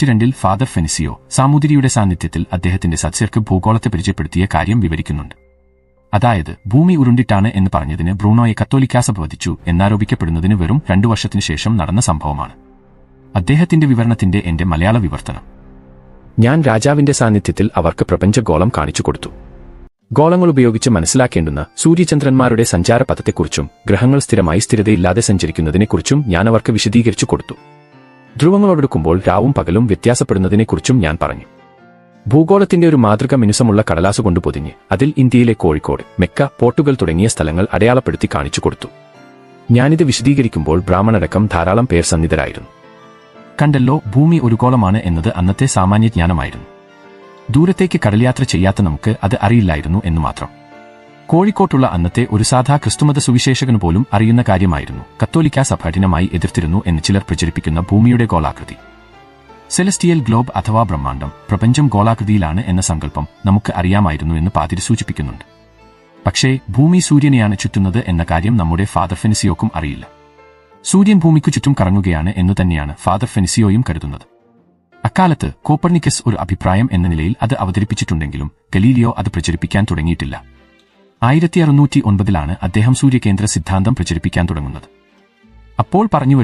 Act രണ്ടിൽ father ഫെനിസിയോ സാമൂതിരിയുടെ സാന്നിധ്യത്തിൽ അദ്ദേഹത്തിന്റെ സസ്യർക്ക് ഭൂഗോളത്തെ പരിചയപ്പെടുത്തിയ കാര്യം വിവരിക്കുന്നുണ്ട്. അതായത് ഭൂമി ഉരുണ്ടിട്ടാണ് എന്ന് പറഞ്ഞതിന് ബ്രൂണോയെ കത്തോലിക്കാസ വധിച്ചു എന്നാരോപിക്കപ്പെടുന്നതിന് വെറും രണ്ടു വർഷത്തിനു ശേഷം നടന്ന സംഭവമാണ്. അദ്ദേഹത്തിന്റെ വിവരണത്തിന്റെ എന്റെ മലയാള വിവർത്തനം. ഞാൻ രാജാവിന്റെ സാന്നിധ്യത്തിൽ അവർക്ക് പ്രപഞ്ചഗോളം കാണിച്ചു കൊടുത്തു. ഗോളങ്ങൾ ഉപയോഗിച്ച് മനസ്സിലാക്കേണ്ടുന്ന സൂര്യചന്ദ്രന്മാരുടെ സഞ്ചാരപഥത്തെക്കുറിച്ചും ഗ്രഹങ്ങൾ സ്ഥിരമായി സ്ഥിരതയില്ലാതെ സഞ്ചരിക്കുന്നതിനെക്കുറിച്ചും ഞാൻ അവർക്ക് വിശദീകരിച്ചു കൊടുത്തു. ധ്രുവങ്ങളോടെടുക്കുമ്പോൾ രാവും പകലും വ്യത്യാസപ്പെടുന്നതിനെക്കുറിച്ചും ഞാൻ പറഞ്ഞു. ഭൂഗോളത്തിന്റെ ഒരു മാതൃക മിനുസമുള്ള കടലാസ് കൊണ്ട് പൊതിഞ്ഞ് അതിൽ ഇന്ത്യയിലെ കോഴിക്കോട് മെക്ക പോർട്ടുകൾ തുടങ്ങിയ സ്ഥലങ്ങൾ അടയാളപ്പെടുത്തി കാണിച്ചു കൊടുത്തു. ഞാനിത് വിശദീകരിക്കുമ്പോൾ ബ്രാഹ്മണടക്കം ധാരാളം പേർ സന്നിധരായിരുന്നു. കണ്ടല്ലോ ഭൂമി ഒരു ഗോളമാണ് എന്നത് അന്നത്തെ സാമാന്യ ജ്ഞാനമായിരുന്നു ദൂരത്തേക്ക് കടൽയാത്ര ചെയ്യാത്ത നമുക്ക് അത് അറിയില്ലായിരുന്നു എന്ന് മാത്രം. കോഴിക്കോട്ടുള്ള അന്നത്തെ ഒരു സാധാ ക്രിസ്തുമത സുവിശേഷകന് പോലും അറിയുന്ന കാര്യമായിരുന്നു. കത്തോലിക്ക സഭ കഠിനമായി എതിർത്തിരുന്നു എന്ന് ചിലർ പ്രചരിപ്പിക്കുന്ന ഭൂമിയുടെ ഗോളാകൃതി. സെലസ്റ്റിയൽ ഗ്ലോബ് അഥവാ ബ്രഹ്മാണ്ഡം പ്രപഞ്ചം ഗോളാകൃതിയിലാണ് എന്ന സങ്കല്പം നമുക്ക് അറിയാമായിരുന്നു എന്ന് പാതിരി സൂചിപ്പിക്കുന്നുണ്ട്. പക്ഷേ ഭൂമി സൂര്യനെയാണ് ചുറ്റുന്നത് എന്ന കാര്യം നമ്മുടെ ഫാദർ ഫെനിസിയോക്കും അറിയില്ല. സൂര്യൻ ഭൂമിക്കു ചുറ്റും കറങ്ങുകയാണ് എന്നു തന്നെയാണ് ഫാദർ ഫെനിസിയോയും കരുതുന്നത്. അക്കാലത്ത് കോപ്പർണിക്കസ് ഒരു അഭിപ്രായം എന്ന നിലയിൽ അത് അവതരിപ്പിച്ചിട്ടുണ്ടെങ്കിലും ഗലീലിയോ അത് പ്രചരിപ്പിക്കാൻ തുടങ്ങിയിട്ടില്ല. ആയിരത്തി അറുന്നൂറ്റി ഒൻപതിലാണ് അദ്ദേഹം സൂര്യകേന്ദ്ര സിദ്ധാന്തം പ്രചരിപ്പിക്കാൻ തുടങ്ങുന്നത്. അപ്പോൾ പറഞ്ഞു